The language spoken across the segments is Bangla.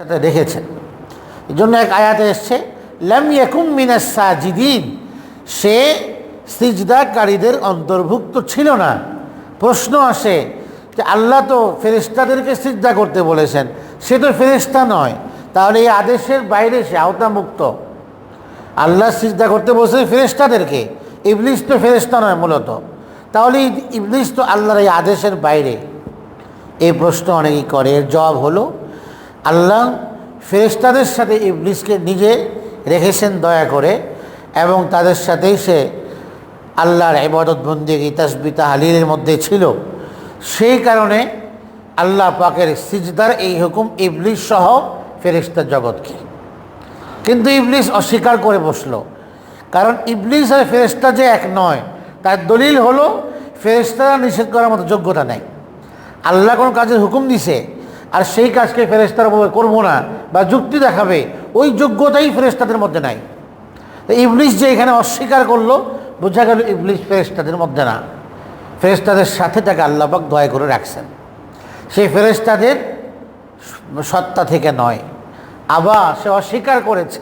সাথে রেখেছেন এই জন্য এক আয়াতে এসছে, লাম ইয়াকুম মিনাস সাজিদিন সে সিজদাকারীদের অন্তর্ভুক্ত ছিল না। প্রশ্ন আসে যে আল্লাহ তো ফেরেশতাদেরকে সিজদা করতে বলেছেন, সে তো ফেরেশতা নয়। তাহলে এই আদেশের বাইরে সে আওতামুক্ত। আল্লাহ সিজদা করতে বলছে ফেরেশতাদেরকে, ইবলিস তো ফেরেশতা নয় মূলত। তাহলে এই ইবলিস তো আল্লাহর এই আদেশের বাইরে। এই প্রশ্ন অনেকেই করে, এর জবাব হলো আল্লাহ ফেরেশতাদের সাথে ইবলিসকে নিজে রেখেছেন দয়া করে এবং তাদের সাথেই সে আল্লাহর ইবাদত বন্দেগী তসবিতা হালিলের মধ্যে ছিল। সেই কারণে আল্লাহ পাকের সিজদার এই হুকুম ইবলিস সহ ফেরেশতা জগৎকে। কিন্তু ইবলিস অস্বীকার করে বসল। কারণ ইবলিস আর ফেরেশতা যে এক নয়, তার দলিল হলো, ফেরেশতারা নিষেধ করার মতো যোগ্যতা নেই। আল্লাহ কোনো কাজের হুকুম দিছে আর সেই কাজকে ফেরেস্তার করব না বা যুক্তি দেখাবে, ওই যোগ্যতাই ফেরেস্তাদের মধ্যে নাই। ইবলিশ যে এখানে অস্বীকার করল, বোঝা গেল ইবলিশ ফেরেস্তাদের মধ্যে না। ফেরেস্তাদের সাথে তাকে আল্লাপাক দয়া করে রাখছেন। সেই ফেরেস্তাদের সত্তা থেকে নয়। আবার সে অস্বীকার করেছে।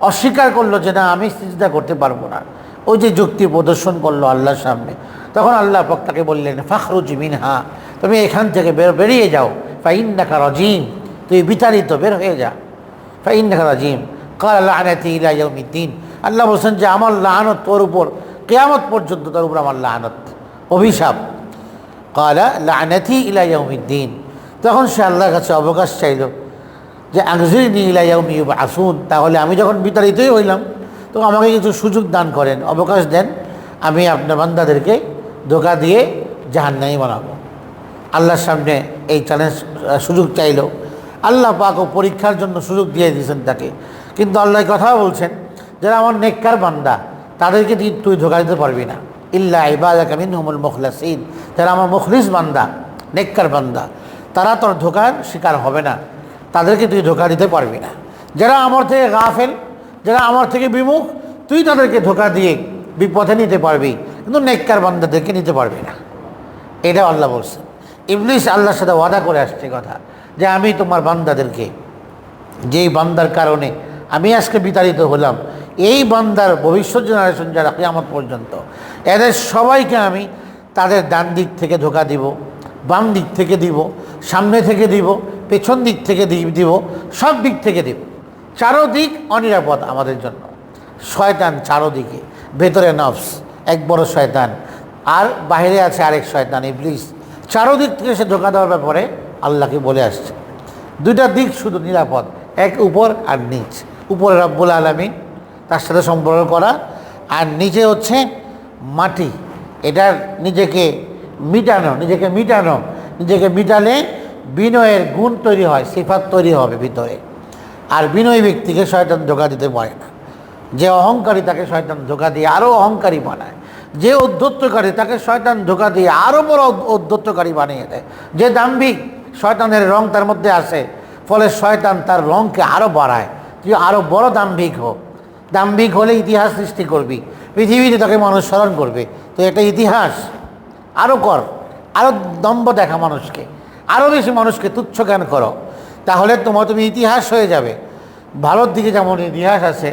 অস্বীকার করল যে, না, আমি সিজদা করতে পারব না। ওই যে যুক্তি প্রদর্শন করল আল্লাহর সামনে। তখন আল্লাহ পাক তাকে বললেন, ফাখরুজ মিনহা, তুমি এখান থেকে বেরিয়ে যাও। ফাইন্নাকা রজিম, তুই বিতাড়িত, বের হয়ে যা। ফাইন্নাকা রজিম, কাল আল্লাহ আনাতি ইলাইয়াউমিদ্দিন আল্লাহ বলছেন যে, আমার লানত তোর উপর, কেয়ামত পর্যন্ত তোর উপর আমার লানত। অভিশাপ। কালা লানাতি ইলাইয়াউমিদ্দিন তখন সে আল্লাহর কাছে অবকাশ চাইল যে আগজিরনি ইলাইয়াউমি আসুন তাহলে আমি যখন বিতাড়িতই হইলাম, তো আমাকে কিছু সুযোগ দান করেন, অবকাশ দেন, আমি আপনার বান্দাদেরকে ধোকা দিয়ে জাহান্নাই বানাবো। আল্লাহর সামনে এই চ্যালেঞ্জ সুযোগ চাইল। আল্লাহ পাকও পরীক্ষার জন্য সুযোগ দিয়ে দিয়েছেন তাকে। কিন্তু আল্লাহ কথাও বলছেন যারা আমার নেককার বান্দা, তাদেরকে তুই ধোকা দিতে পারবি না। ইল্লা ইবাদা কামিন হুমুল মুখলাসিন। যারা আমার মুখলিস বান্দা, নেককার বান্দা, তারা তোর ধোকার শিকার হবে না। তাদেরকে তুই ধোকা দিতে পারবি না। যারা আমার থেকে গাফেল, যারা আমার থেকে বিমুখ, তুই তাদেরকে ধোকা দিয়ে বিপথে নিতে পারবি। কিন্তু নেককার বান্দাদেরকে নিতে পারবি না। এটা আল্লাহ বলছেন। ইবলিশ আল্লাহর সাথে ওয়াদা করে আসছে কথা, যে আমি তোমার বান্দাদেরকে, যেই বান্দার কারণে আমি আজকে বিতাড়িত হলাম, এই বান্দার ভবিষ্যৎ জেনারেশন যারা কেয়ামত পর্যন্ত, এদের সবাইকে আমি তাদের ডান দিক থেকে ধোকা দিব, বাম দিক থেকে দিব, সামনে থেকে দিব, পেছন দিক থেকে দিব, সব দিক থেকে দিব। চারোদিক অনিরাপদ আমাদের জন্য। শয়তান চারোদিকে, ভেতরে নফস, এক বড় শয়তান, আর বাইরে আছে আরেক শয়তান, ইবলিস। চারোদিক থেকে সে ধোকা দেওয়ার ব্যাপারে আল্লাহকে বলে আসছে। দুইটা দিক শুধু নিরাপদ, এক উপর আর নিচ। উপরে রব্বুল আলমী তার সাথে সম্পর্ক করা, আর নিচে হচ্ছে মাটি। এটার নিজেকে মিটানো নিজেকে মিটানো, নিজেকে মিটালে বিনয়ের গুণ তৈরি হয়, সিফাত তৈরি হবে ভিতরে। আর বিনয়ী ব্যক্তিকে শয়তান ধোকা দিতে পারে না। যে অহংকারী তাকে শয়তান ধোকা দিয়ে আরও অহংকারী বানায়। যে উদ্ধত্তকারী তাকে শয়তান ধোকা দিয়ে আরও বড় উদ্ধত্তকারী বানিয়ে দেয়। যে দাম্ভিক শয়তানের রং তার মধ্যে আসে, ফলে শয়তান তার রংকে আরও বাড়ায়। তুই আরও বড় দাম্ভিক হোক দাম্ভিক হলে ইতিহাস সৃষ্টি করবি, পৃথিবীতে তাকে মানুষ স্মরণ করবে। তো এটা ইতিহাস আরও কর আরও দম্ভ দেখা মানুষকে আরও বেশি মানুষকে তুচ্ছ জ্ঞান করো। তাহলে তোমার তুমি ইতিহাস হয়ে যাবে। ভারত দিকে যেমন ইতিহাস আছে,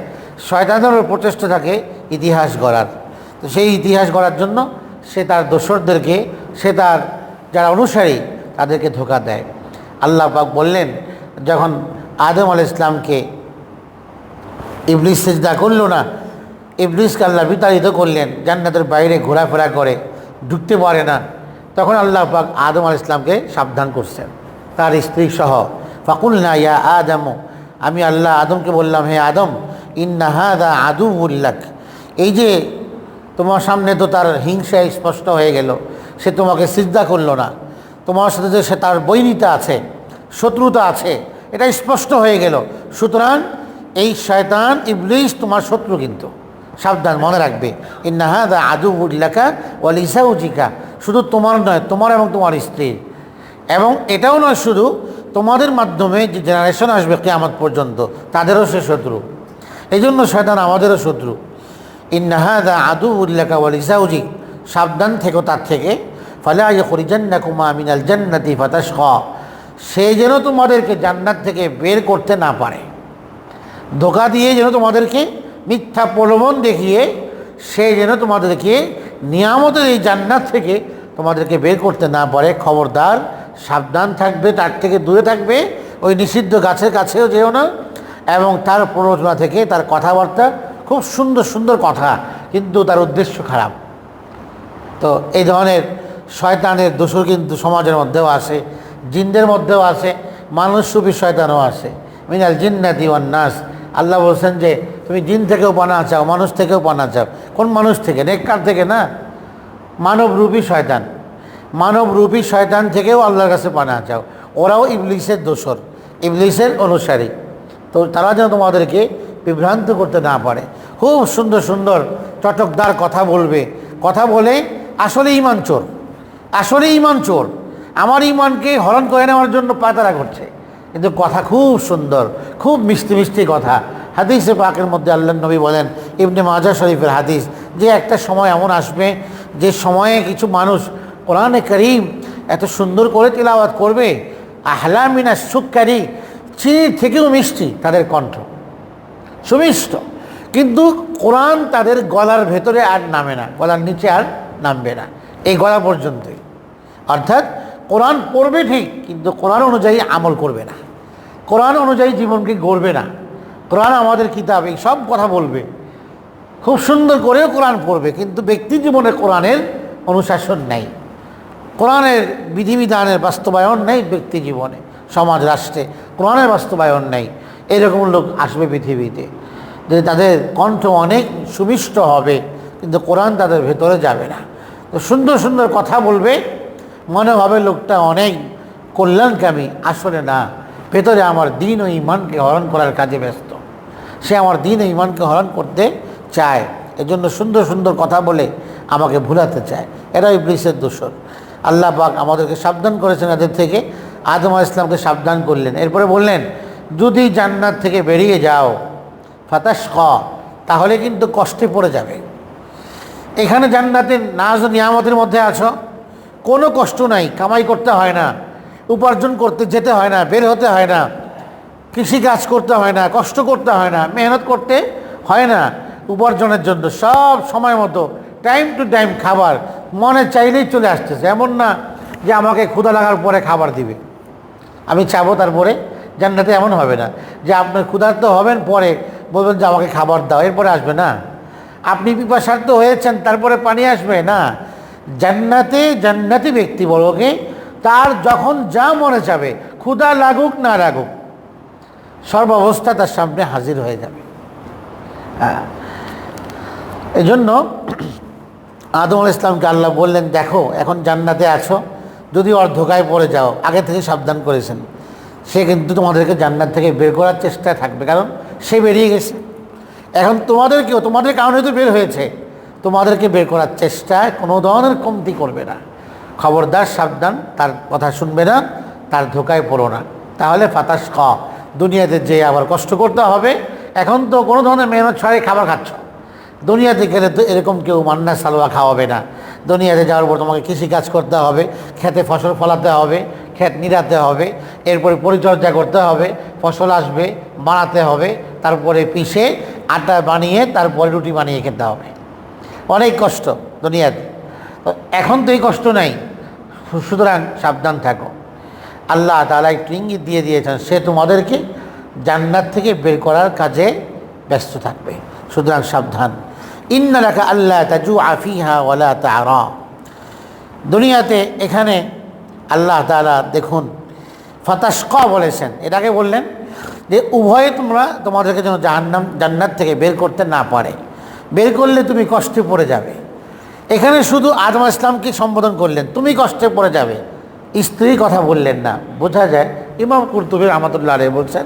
শয়তানেরও প্রচেষ্টা থাকে ইতিহাস গড়ার। তো সেই ইতিহাস গড়ার জন্য সে তার দোসরদেরকে, সে তার যারা অনুসারী তাদেরকে ধোকা দেয়। আল্লাহ পাক বললেন, যখন আদম আল ইসলামকে ইবলিস সেজদা করল না, ইবলিসকে আল্লাহ বিতাড়িত করলেন, জান্নাতের বাইরে ঘোরাফেরা করে, ঢুকতে পারে না, তখন আল্লাহ পাক আদম আল ইসলামকে সাবধান করছেন। তার স্ত্রী সহ ফাকুল না ইয়া আদম, আমি আল্লাহ আদমকে বললাম, হে আদম ইন্নাহাদা আদু উল্লাক এই যে তোমার সামনে তো তার হিংসা স্পষ্ট হয়ে গেল। সে তোমাকে সিদ্ধা করল না। তোমার সাথে যে সে তার বৈরিতা আছে, শত্রুতা আছে, এটা স্পষ্ট হয়ে গেল। সুতরাং এই শয়তান ইবলিশ তোমার শত্রু কিন্তু। সাবধান, মনে রাখবে। ইন্নাহাদা আদু উল্লাকা ওয়ালিসা উজিকা। শুধু তোমার নয়, তোমার এবং তোমার স্ত্রীর এবং এটাও নয় শুধু, তোমাদের মাধ্যমে যে জেনারেশন আসবে কেয়ামত পর্যন্ত, তাদেরও সে শত্রু। এই জন্য শয়তান আমাদেরও শত্রু। ইন্নাহাদা আদু উল্লাকা ওয়ালিসা উজিক সাবধান থেকো তার থেকে। ফলে আজ হরিজান্না কুমা মিনাল জান্নাতি ফাতাস সে যেন তোমাদেরকে জান্নাত থেকে বের করতে না পারে। ধোকা দিয়ে যেন তোমাদেরকে মিথ্যা প্রলোভন দেখিয়ে সে যেন তোমাদেরকে নিয়ামতের এই জান্নাত থেকে তোমাদেরকে বের করতে না পারে। খবরদার, সাবধান থাকবে, তার থেকে দূরে থাকবে। ওই নিষিদ্ধ গাছের কাছেও যেও না। এবং তার প্ররোচনা থেকে তার কথাবার্তা খুব সুন্দর সুন্দর কথা, কিন্তু তার উদ্দেশ্য খারাপ। তো এই ধরনের শয়তানের দোষর কিন্তু সমাজের মধ্যেও আসে, জিনদের মধ্যেও আসে মানুষ সুফি শয়তানও আসে। মিনাল জিন্নাতি নাস। আল্লাহ বলছেন যে, তুমি জিন থেকেও পানা চাও, মানুষ থেকেও পানা চাও। কোন মানুষ থেকে? নেককার থেকে না? মানবরূপী শয়তান। মানবরূপী শয়তান থেকেও আল্লাহর কাছে পানা চাও। ওরাও ইবলিসের দোসর ইবলিসের অনুসারী। তো তারা যেন তোমাদেরকে বিভ্রান্ত করতে না পারে। খুব সুন্দর সুন্দর চটকদার কথা বলবে। কথা বলে আসলে ইমান চোর, আসলে ইমান চোর। আমার ইমানকে হরণ করে নেওয়ার জন্য পাতারা করছে কিন্তু কথা খুব সুন্দর, খুব মিষ্টি মিষ্টি কথা। হাদিসে পাকের মধ্যে আল্লাহ নবী বলেন, ইবনে মাজা শরীফের হাদিস, যে একটা সময় এমন আসবে, যে সময়ে কিছু মানুষ কোরআনে করিম এত সুন্দর করে তিলাওয়াত করবে, আহলা মিনা সুক্কারি, চিনির থেকেও মিষ্টি তাদের কণ্ঠ। সুমিষ্ট। কিন্তু কোরআন তাদের গলার ভেতরে আর নামে না, গলার নিচে আর নামবে না, এই গলা পর্যন্তই। অর্থাৎ কোরআন পড়বে ঠিক, কিন্তু কোরআন অনুযায়ী আমল করবে না। কোরআন অনুযায়ী জীবনকে গড়বে না। কোরআন আমাদের কিতাব, এই সব কথা বলবে। খুব সুন্দর করেও কোরআন পড়বে, কিন্তু ব্যক্তি জীবনে কোরআনের অনুশাসন নেই। কোরআনের বিধিবিধানের বাস্তবায়ন নেই ব্যক্তি জীবনে, সমাজ, রাষ্ট্রে কোরআনের বাস্তবায়ন নেই। এরকম লোক আসবে পৃথিবীতে। যে তাদের কণ্ঠ অনেক সুমিষ্ট হবে, কিন্তু কোরআন তাদের ভেতরে যাবে না। তো সুন্দর সুন্দর কথা বলবে, মনে হবে লোকটা অনেক কল্যাণকামী আসলে না। ভেতরে আমার দিন ও ইমানকে হরণ করার কাজে ব্যস্ত। সে আমার দিন ও ইমানকে হরণ করতে চায়, এজন্য সুন্দর সুন্দর কথা বলে আমাকে ভুলাতে চায়। এরা ইবলিসের দোষর। আল্লাহ পাক আমাদেরকে সাবধান করেছেন এদের থেকে। আদম ইসলামকে সাবধান করলেন। এরপরে বললেন, যদি জান্নাত থেকে বেরিয়ে যাও ফাতাস ক তাহলে কিন্তু কষ্টে পড়ে যাবে। এখানে জান্নাতের নাজ নিয়ামতের মধ্যে আছো। কোনো কষ্ট নাই, কামাই করতে হয় না, উপার্জন করতে যেতে হয় না, বের হতে হয় না, কৃষিকাজ করতে হয় না, কষ্ট করতে হয় না, মেহনত করতে হয় না, উপার্জনের জন্য সব সময় মতো টাইম টু টাইম খাবার মনে চাইলেই চলে আসতেছে। এমন না যে আমাকে ক্ষুধা লাগার পরে খাবার দিবে। আমি চাবো তারপরে, জান্নাতে এমন হবে না যে আপনার ক্ষুধার্ত হবেন পরে বলবেন যে আমাকে খাবার দাও, এরপরে আসবে না। আপনি পিপাসার্থ হয়েছেন, তারপরে পানি আসবে না। জান্নাতে জান্নাতি ব্যক্তি বলকে তার যখন যা মনে চাবে ক্ষুধা লাগুক না লাগুক, সর্বাবস্থা তার সামনে হাজির হয়ে যাবে। হ্যাঁ। এজন্য আদম ইসলামকে আল্লাহ বললেন, দেখো, এখন জান্নাতে আছো, যদি অর্ধকায় পড়ে যাও, আগে থেকে সাবধান করেছেন। সে কিন্তু তোমাদেরকে জান্নাত থেকে বের করার চেষ্টায় থাকবে। কারণ সে বেরিয়ে গেছে। এখন তোমাদেরকেও, তোমাদের কারণে তো বের হয়েছে। তোমাদেরকে বের করার চেষ্টায় কোনো ধরনের কমতি করবে না। খবরদার, সাবধান, তার কথা শুনবে না, তার ধোকায় পড়ো না। তাহলে ফাতাস খ, দুনিয়াতে যে আবার কষ্ট করতে হবে, এখন তো কোনো ধরনের মেহনত ছাড়াই খাবার খাচ্ছ। দুনিয়াতে গেলে তো এরকম কেউ মান্না সালোয়া খাওয়াবে না। দুনিয়াতে যাওয়ার পর তোমাকে কৃষিকাজ করতে হবে, খেতে ফসল ফলাতে হবে ক্ষেত নিরাতে হবে, এরপরে পরিচর্যা করতে হবে, ফসল আসবে, বানাতে হবে, তারপরে পিষে আটা বানিয়ে তারপরে রুটি বানিয়ে খেতে হবে। অনেক কষ্ট দুনিয়াতে। এখন তো এই কষ্ট নাই। সুতরাং সাবধান থাকো। আল্লাহ তালা একটু ইঙ্গিত দিয়ে দিয়েছেন, সে তোমাদেরকে জান্নাত থেকে বের করার কাজে ব্যস্ত থাকবে। সুতরাং সাবধান। ইন্নালাকা আল্লাহ তাজু আফিহা ওয়ালা তারা দুনিয়াতে এখানে আল্লাহ তালা দেখুন ফাতাস্ক বলেছেন। এটাকে বললেন যে, উভয়ে তোমরা তোমাদেরকে যেন জাহান্নাম, জান্নাত থেকে বের করতে না পারে। বের করলে তুমি কষ্টে পড়ে যাবে। এখানে শুধু আদম ইসলামকে সম্বোধন করলেন? তুমি কষ্টে পড়ে যাবে। স্ত্রী কথা বললেন না। বোঝা যায়, ইমাম কুরতুবির রহমতুল্লাহ আলী বলছেন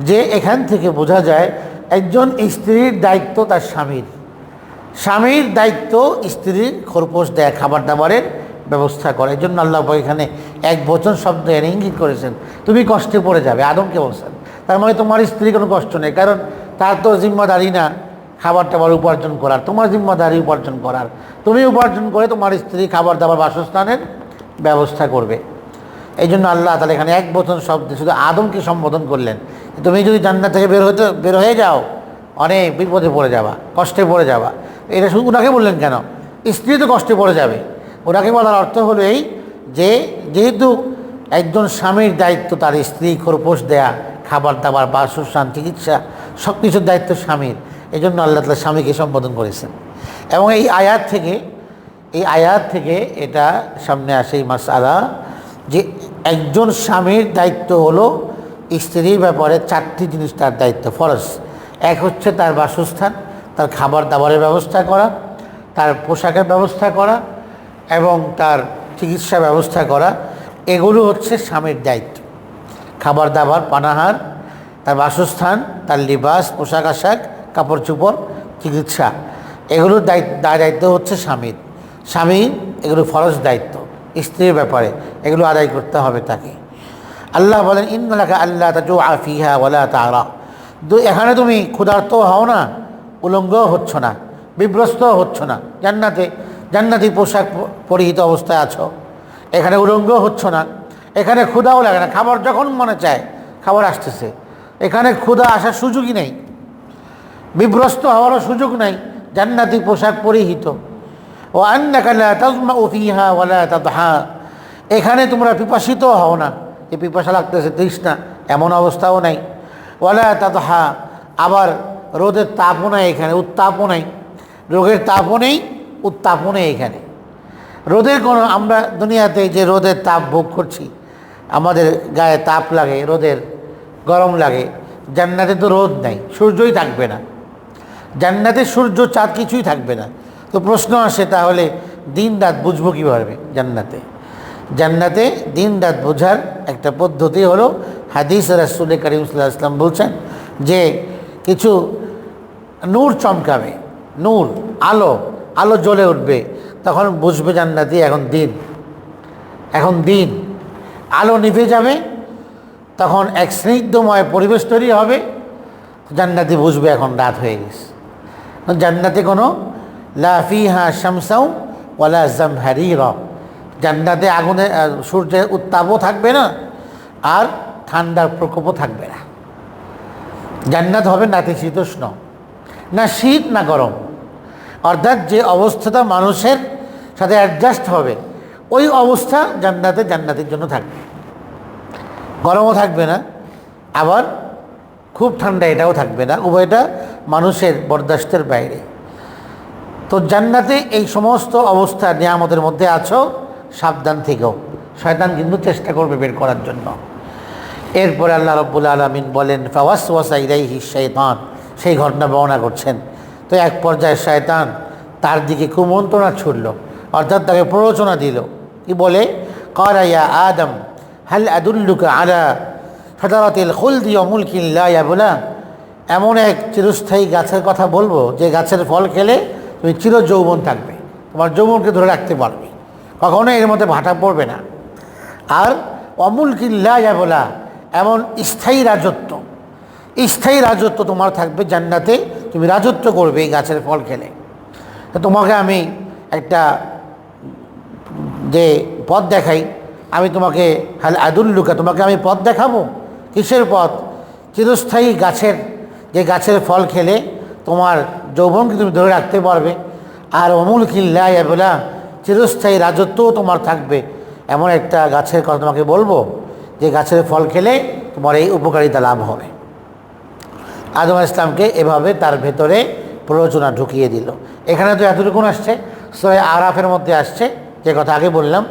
যে, এখান থেকে বোঝা যায়, একজন স্ত্রীর দায়িত্ব তার স্বামীর। স্বামীর দায়িত্ব স্ত্রীর খরপোশ দেয়, খাবার দাবারের। ব্যবস্থা করে। এই জন্য আল্লাহ এখানে এক বচন শব্দ এর ইঙ্গিত করেছেন। তুমি কষ্টে পড়ে যাবে, আদমকে বলছেন। তার মানে তোমার স্ত্রী কোনো কষ্ট নেই, কারণ তার তো জিম্মাদারি না খাবার টাবার উপার্জন করার। তোমার জিম্মাদারি উপার্জন করার। তুমি উপার্জন করে তোমার স্ত্রী খাবার দাবার বাসস্থানের ব্যবস্থা করবে। এই জন্য আল্লাহ তাহলে এখানে এক বচন শব্দ শুধু আদমকে সম্বোধন করলেন তুমি যদি জান্নাত থেকে বের হতে, বের হয়ে যাও, অনেক বিপদে পড়ে যাবা, কষ্টে পড়ে যাবা। এটা শুধু ওনাকে বললেন কেন? স্ত্রী তো কষ্টে পড়ে যাবে। ওনাকে বলার অর্থ হলো এই যে যেহেতু একজন স্বামীর দায়িত্ব তার স্ত্রী খরপোশ দেয়া, খাবার দাবার বাসস্থান চিকিৎসা, সব কিছুর দায়িত্ব স্বামীর। এই জন্য আল্লাহ তালা স্বামীকে সম্বোধন করেছেন। এবং এই আয়াত থেকে, এই আয়াত থেকে এটা সামনে আসে এই মাসালা যে একজন স্বামীর দায়িত্ব হলো স্ত্রীর ব্যাপারে চারটি জিনিস তার দায়িত্ব। ফরজ, এক হচ্ছে তার বাসস্থান, তার খাবার দাবারের ব্যবস্থা করা, তার পোশাকের ব্যবস্থা করা এবং তার চিকিৎসা ব্যবস্থা করা, এগুলো হচ্ছে স্বামীর দায়িত্ব। খাবার দাবার, পানাহার, তার বাসস্থান, তার লিবাস, পোশাক আশাক, কাপড় চোপড়, চিকিৎসা। এগুলোর দায়িত্ব দায়িত্ব হচ্ছে স্বামীর। স্বামী, এগুলো ফরজ দায়িত্ব, স্ত্রীর ব্যাপারে, এগুলো আদায় করতে হবে তাকে। আল্লাহ বলেন ইন্নালাকা আল্লাহ তাজু আফিহা ওলা তারা। এখানে তুমি ক্ষুধার্ত হও না উলঙ্গ হচ্ছ না বিভ্রস্ত হচ্ছ না। জান্নাতে জান্নাতি পোশাক পরিহিত অবস্থায় আছো। এখানে উলঙ্গ হচ্ছ না। এখানে ক্ষুধাও লাগে না। খাবার যখন মনে চায়, খাবার আসতেছে। এখানে ক্ষুধা আসার সুযোগই নেই। বিভ্রস্ত হওয়ারও সুযোগ নাই। জান্নাতি পোশাক পরিহিত। ও এখানে তোমরা পিপাসিত হও না। যে পিপাসা লাগতেছে, তৃষ্ণা, এমন অবস্থাও নাই। ওয়ালা তাদহা। আবার রোদের তাপও নাই এখানে, উত্তাপও নাই। রোগের তাপও নেই। উত্তাপও নেই এখানে। রোদের কোনো, আমরা দুনিয়াতে যে রোদের তাপ ভোগ করছি, আমাদের গায়ে তাপ লাগে, রোদের গরম লাগে, জান্নাতে তো রোদ নাই, সূর্যই থাকবে না। জান্নাতে সূর্য চাঁদ কিছুই থাকবে না। তো প্রশ্ন আসে তাহলে, দিন রাত বুঝব কীভাবে জান্নাতে? জান্নাতে দিন রাত বোঝার একটা পদ্ধতি হলো, হাদিস রাসুল করিম আসলাম বলছেন যে, কিছু নূর চমকাবে, নূর, আলো আলো জ্বলে উঠবে। তখন বুঝবে জান্নাতি, এখন দিন। এখন দিন। আলো নিভে যাবে, তখন এক স্নিগ্ধময় পরিবেশ তৈরি হবে। জান্নাতি বুঝবে এখন রাত হয়ে গেছে। জান্নাতে কোনো লাফিহা শামসাও ওয়ালা জামহারি র জান্নাতে আগুনে সূর্যের উত্তাপও থাকবে না, আর ঠান্ডার প্রকোপও থাকবে না। জান্নাত হবে নাতিশীতোষ্ণ না শীত, না গরম। অর্থাৎ যে অবস্থাটা মানুষের সাথে অ্যাডজাস্ট হবে, ওই অবস্থা জান্নাতে জান্নাতের জন্য থাকবে। গরমও থাকবে না, আবার খুব ঠান্ডা এটাও থাকবে না, উভয়টা মানুষের বরদাস্তের বাইরে। তো জান্নাতে এই সমস্ত অবস্থা নিয়ামতের মধ্যে আছো, সাবধান থেকেও শয়তান কিন্তু চেষ্টা করবে বের করার জন্য। এরপরে আল্লাহ রব্বুল আলমিন বলেন ফাওয়াস ওয়াসাইরাইহি শৈতান সেই ঘটনা বর্ণনা করছেন। তো এক পর্যায়ে শয়তান তার দিকে কুমন্ত্রণা ছুড়ল, অর্থাৎ তাকে প্ররোচনা দিল। কি বলে? করাইয়া আদম, হাল আদুল্লুকা আলা ফতারাতিল খুলদি অমুলকিল্লা বলা এমন এক চিরস্থায়ী গাছের কথা বলব, যে গাছের ফল খেলে তুমি চির যৌবন থাকবে, তোমার যৌবনকে ধরে রাখতে পারবে। কখনো এর মধ্যে ভাটা পড়বে না। আর অমূল কিল্লা বলা এমন স্থায়ী রাজত্ব স্থায়ী রাজত্ব তোমার থাকবে জান্নাতে তুমি রাজত্ব করবে এই গাছের ফল খেলে। তো তোমাকে আমি একটা যে পথ দেখাই, আমি তোমাকে হাল আদুল্লুকা তোমাকে আমি পথ দেখাবো? কিসের পথ? চিরস্থায়ী গাছের, যে গাছের ফল খেলে তোমার যৌবনকে তুমি ধরে রাখতে পারবে। আর অমূল কিল্লা বলা চিরস্থায়ী রাজত্বও তোমার থাকবে। এমন একটা গাছের কথা তোমাকে বলব, যে গাছের ফল খেলে তোমার এই উপকারিতা লাভ হবে। আদম ইসলামকে এভাবে তার ভেতরে প্ররোচনা ঢুকিয়ে দিল। এখানে তো এতটুকু আসছে সোয়ে আরাফের মধ্যে আসছে, যে কথা আগে বললাম,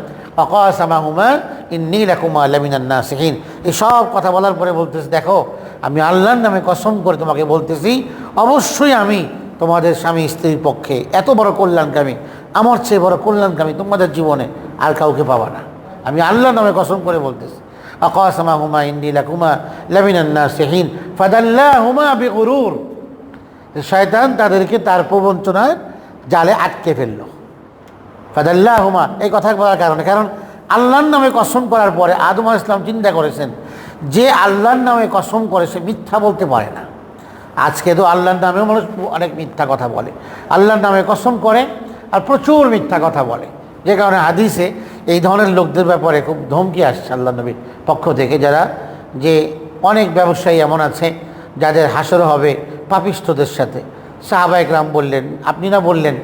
অকাসামাহুমা ইন্নি লাকুমা লামিনান্না সিহিন এই সব কথা বলার পরে বলতেছি, দেখো, আমি আল্লাহর নামে কসম করে তোমাকে বলতেছি, অবশ্যই আমি তোমাদের স্বামী স্ত্রীর পক্ষে এত বড় কল্যাণকামী, আমার চেয়ে বড় কল্যাণকামী তোমাদের জীবনে আর কাউকে পাবা না। আমি আল্লাহর নামে কসম করে বলতেছি। অকাসামাহুমা ইন্নি লাকুমা লামিনান্না সিহিন ফাদাল্লাহুমা বিগুরুর শয়তান তাদেরকে তার প্রবঞ্চনার জালে আটকে ফেলল। ফাদাল্লাহুমা, এই কথা বলার কারণে। কারণ আল্লাহর নামে কসম করার পরে আদম ইসলাম চিন্তা করেছেন যে আল্লাহর নামে কসম করে সে মিথ্যা বলতে পারে না। আজকে তো আল্লাহর নামেও মানুষ অনেক মিথ্যা কথা বলে। আল্লাহর নামে কসম করে আর প্রচুর মিথ্যা কথা বলে। যে কারণে হাদিসে এই ধরনের লোকদের ব্যাপারে খুব ধমকি আসছে আল্লাহ নবীর। পক্ষ থেকে যারা যে অনেক ব্যবসায়ী এমন আছে, যাদের হাসর হবে পাপিষ্ঠদের সাথে। সাহাবায়ক রাম বললেন, আপনি না বললেন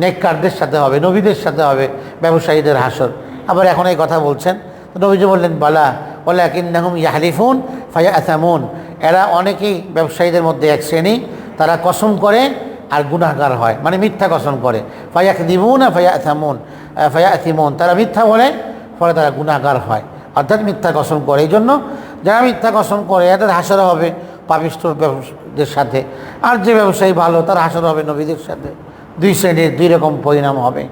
নেককারদের সাথে হবে, নবীদের সাথে হবে ব্যবসায়ীদের হাসর। আবার এখন এই কথা বলছেন নবীজি বললেন, বালা বলে কিন্নাহুম ইয়াহলিফুন ফায়া আসামুন এরা অনেকেই ব্যবসায়ীদের মধ্যে এক শ্রেণি, তারা কসম করে আর গুনাহগার হয় মানে মিথ্যা কসম করে। ফায়াক দিমুন ফায়া আসামুন ফায়া আথিমুন তারা মিথ্যা বলে, ফলে তারা গুনাহগার হয়। অর্থাৎ মিথ্যা কসম করে। এই জন্য যারা মিথ্যা কসম করে, এদের হাসর হবে ব্যবসায়ীদের সাথে। আর যে ব্যবসায়ী ভালো, তার হাসর হবে নবীদের সাথে। দুই শ্রেণির দুই রকম পরিণাম হবে।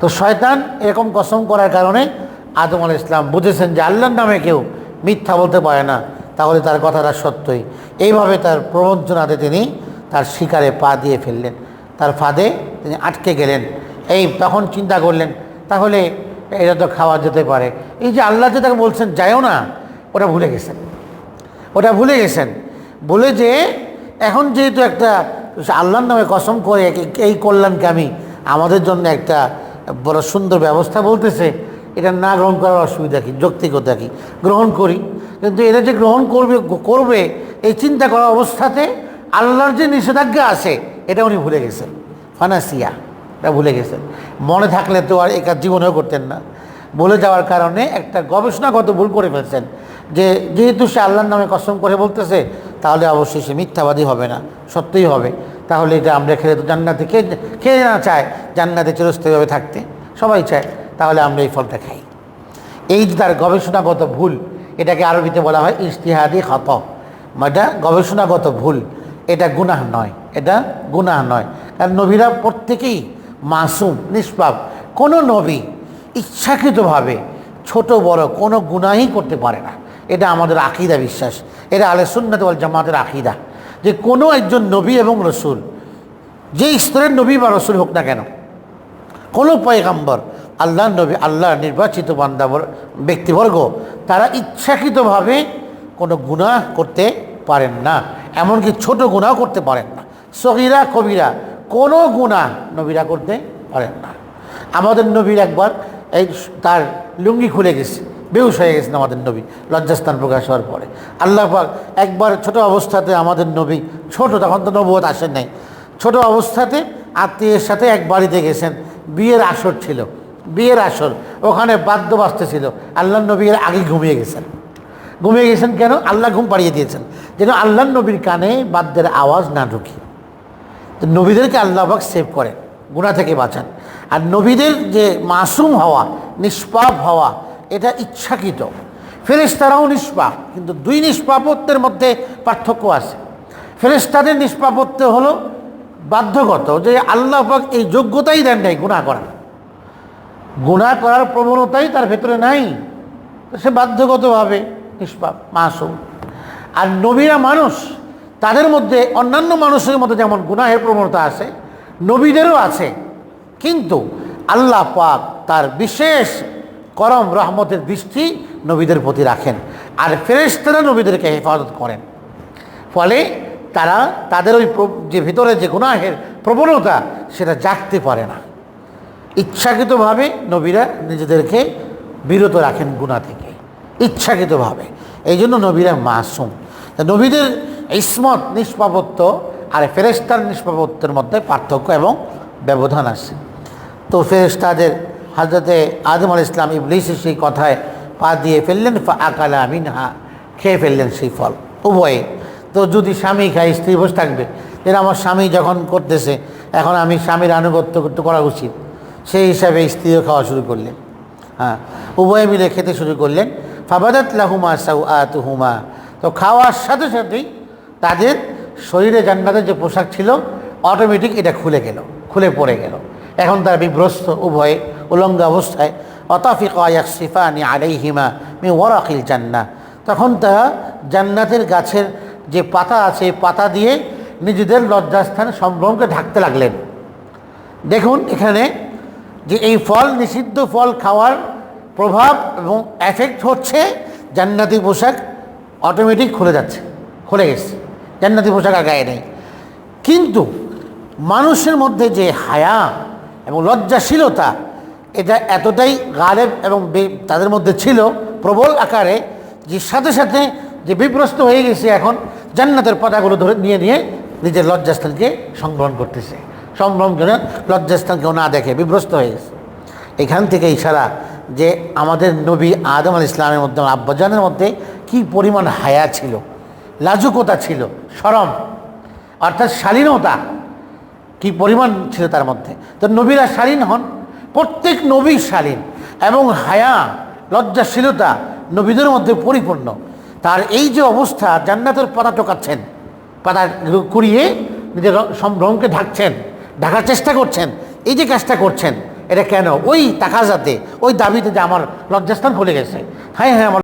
তো শয়তান এরকম কসম করার কারণে আদম আল ইসলাম বুঝেছেন যে আল্লাহর নামে কেউ মিথ্যা বলতে পারে না। তাহলে তার কথাটা সত্যই। এইভাবে তার প্রবঞ্চনাতে তিনি তার শিকারে পা দিয়ে ফেললেন। তার ফাঁদে তিনি আটকে গেলেন। এই তখন চিন্তা করলেন, তাহলে এটা তো খাওয়া যেতে পারে। এই যে আল্লাহ যে তাকে বলছেন যায়ও না। ওটা ভুলে গেছেন। ওটা ভুলে গেছেন। বলে যে, এখন যেহেতু একটা আল্লাহর নামে কসম করে এই কল্যাণকে আমি আমাদের জন্য একটা বড় সুন্দর ব্যবস্থা বলতেছে, এটা না গ্রহণ করার অসুবিধা কি? যৌক্তিকতা কি? গ্রহণ করি। কিন্তু এটা যে গ্রহণ করবে করবে, এই চিন্তা করা অবস্থাতে আল্লাহর যে নিষেধাজ্ঞা আছে, এটা উনি ভুলে গেছেন। ফানাসিয়া। এটা ভুলে গেছেন। মনে থাকলে তো আর একার জীবনেও করতেন না। বলে যাওয়ার কারণে একটা গবেষণাগত ভুল করে ফেলছেন যে যেহেতু সে আল্লাহর নামে কসম করে বলতেছে, তাহলে অবশ্যই সে মিথ্যাবাদী হবে না, সত্যিই হবে। তাহলে এটা আমরা খেলে তো জান্নাতে কে কে না চায় জান্নাতে চিরস্থায়ীভাবে থাকতে? সবাই চায়, তাহলে আমরা এই ফলটা খাই। এই যে তার গবেষণাগত ভুল, এটাকে আরবিতে বলা হয় ইস্তিহাদি খত। এটা গবেষণাগত ভুল, এটা গুনাহ নয়, এটা গুনাহ নয়। কারণ নবীরা প্রত্যেকেই মাসুম, নিষ্পাপ। কোনো নবী ইচ্ছাকৃতভাবে ছোট, বড় কোনো গুনাহই করতে পারে না। এটা আমাদের আকিদা বিশ্বাস। এটা আলে সুন্নাত জামাতের আকিদা। যে কোনো একজন নবী এবং রসুল, যে স্তরের নবী বা রসুল হোক না কেন, কোনো পয়গাম্বর আল্লাহ নবী আল্লাহ নির্বাচিত বান্দাবর ব্যক্তিবর্গ, তারা ইচ্ছাকৃতভাবে কোনো গুনাহ করতে পারেন না। এমনকি ছোট গুনাহ করতে পারেন না। সগিরা, কবিরা কোনো গুনাহ নবীরা করতে পারেন না। আমাদের নবীর একবার এই তার লুঙ্গি খুলে গেছে বেউস হয়ে গেছেন আমাদের নবী, লজ্জাস্থান প্রকাশ হওয়ার পরে। আল্লাহ পাক একবার ছোট অবস্থাতে আমাদের নবী, ছোট, তখন তো নবুয়ত আসেন নাই, ছোট অবস্থাতে আত্মীয়ের সাথে এক বাড়িতে গেছেন, বিয়ের আসর ছিল, বিয়ের আসর, ওখানে বাদ্য বাজতেছিল আল্লাহ নবীর আগে ঘুমিয়ে গেছেন। ঘুমিয়ে গেছেন কেন? আল্লাহ ঘুম পাড়িয়ে দিয়েছেন, যেন আল্লাহ নবীর কানে বাদ্যের আওয়াজ না ঢুকি। তো নবীদেরকে আল্লাহবাক সেভ করেন গুণা থেকে বাঁচান। আর নবীদের যে মাসুম হওয়া, নিষ্পাপ হওয়া, এটা ইচ্ছাকৃত। ফেরেশতারাও নিষ্পাপ, কিন্তু দুই নিষ্পাপত্বের মধ্যে পার্থক্য আছে। ফেরেশতাদের নিষ্পাপত্য হলো বাধ্যগত, যে আল্লাহ পাক এই যোগ্যতাই দেন নাই গুণা করার। গুণা করার প্রবণতাই তার ভেতরে নাই সে বাধ্যগতভাবে নিষ্পাপ, মাসুম। আর নবীরা মানুষ তাদের মধ্যে অন্যান্য মানুষের মধ্যে যেমন গুনাহের প্রবণতা আছে, নবীদেরও আছে। কিন্তু আল্লাহ পাক তার বিশেষ করম রহমতের দৃষ্টি নবীদের প্রতি রাখেন আর ফেরেশতারা নবীদেরকে হেফাজত করেন। ফলে তারা তাদের ওই যে ভিতরে যে গুনাহের প্রবণতা সেটা জাগতে পারে না। ইচ্ছাকৃতভাবে নবীরা নিজেদেরকে বিরত রাখেন গুণা থেকে। ইচ্ছাকৃতভাবে। এই জন্য নবীরা মাসুম। নবীদের ইসমত নিষ্পাপত্য আর ফেরেস্তার নিষ্পাপত্যের মধ্যে পার্থক্য এবং ব্যবধান আছে। তো ফেরেস্তাদের হাজরতে আদম আল ইসলাম ইবলিসের সেই কথায় পা দিয়ে ফেললেন আকালা আমিন হা খেয়ে ফেললেন সেই ফল উভয়ে। তো যদি স্বামী খায়, স্ত্রী বসে থাকবে, এর আমার স্বামী যখন করতেছে, এখন আমি স্বামীর আনুগত্য করতে করা উচিত। সেই হিসাবে স্ত্রীও খাওয়া শুরু করলেন। হ্যাঁ উভয়ে মিলে খেতে শুরু করলেন। ফাবাদাত লাহুমা সাউ আতুহুমা তো খাওয়ার সাথে সাথেই তাদের শরীরে জান্নাতের যে পোশাক ছিল অটোমেটিক এটা খুলে গেল, খুলে পড়ে গেল। এখন তারা বিভ্রস্ত উভয়ে উলঙ্গ অবস্থায়, অতাফিক সিফানি আলাইহিমা মি ওয়ারাকিল জান্না তখন তারা জান্নাতের গাছের যে পাতা আছে পাতা দিয়ে নিজেদের লজ্জাস্থান সম্ভ্রমকে ঢাকতে লাগলেন। দেখুন এখানে যে এই ফল, নিষিদ্ধ ফল খাওয়ার প্রভাব এবং এফেক্ট হচ্ছে জান্নাতি পোশাক অটোমেটিক খুলে যাচ্ছে, খুলে গেছে। জান্নাতি পোশাক আর গায়ে নেই। কিন্তু মানুষের মধ্যে যে হায়া এবং লজ্জাশীলতা, এটা এতটাই গালেব এবং তাদের মধ্যে ছিল প্রবল আকারে যে সাথে সাথে যে বিপ্রস্ত হয়ে গেছে এখন, জান্নাতের পাতাগুলো ধরে নিয়ে নিয়ে নিজের লজ্জাস্থানকে সংগ্রহণ করতেছে। সম্ভ্রম করে লজ্জাস্থান কেউ না দেখে বিভ্রস্ত হয়ে গেছে। এখান থেকে ইশারা যে আমাদের নবী আদম আল ইসলামের মধ্যে, আব্বাজানের মধ্যে কি পরিমাণ হায়া ছিল, লাজুকতা ছিল, সরম, অর্থাৎ শালীনতা, কি পরিমাণ ছিল তার মধ্যে? তো নবীরা শালীন হন, প্রত্যেক নবী শালীন এবং হায়া, লজ্জাশীলতা নবীদের মধ্যে পরিপূর্ণ। তার এই যে অবস্থা, জান্নাতের পাতা টোকাচ্ছেন, পাতা কুড়িয়ে নিজের সম্ভ্রমকে ঢাকছেন, ঢাকার চেষ্টা করছেন, এই যে কাজটা করছেন, এটা কেন? ওই তাকাজাতে, ওই দাবিতে যে আমার লজ্জাস্থান খুলে গেছে। হ্যাঁ হ্যাঁ আমার